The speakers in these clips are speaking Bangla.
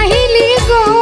aí ligou.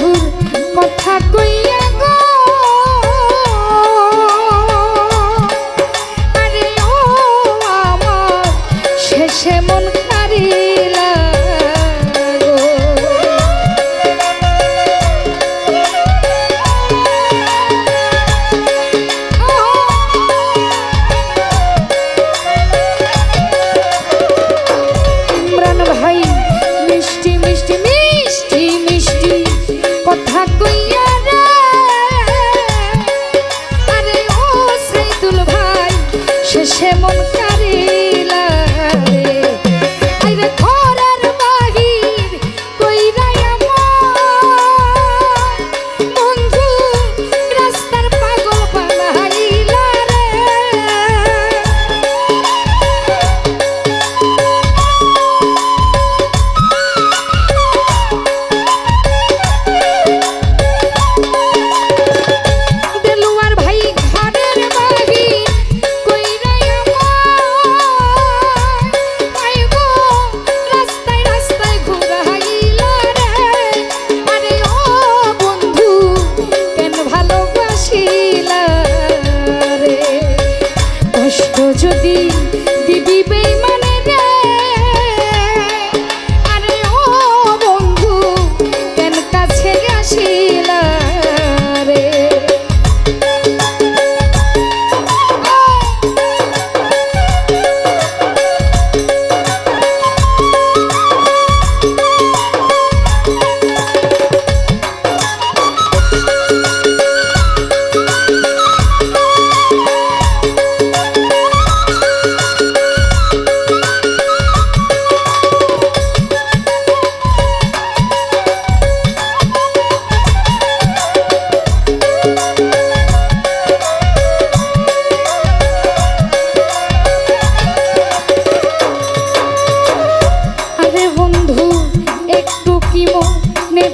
বন্ধুর কথা কইয়া গো আরে শেষে মন হারিলা।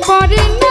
everybody.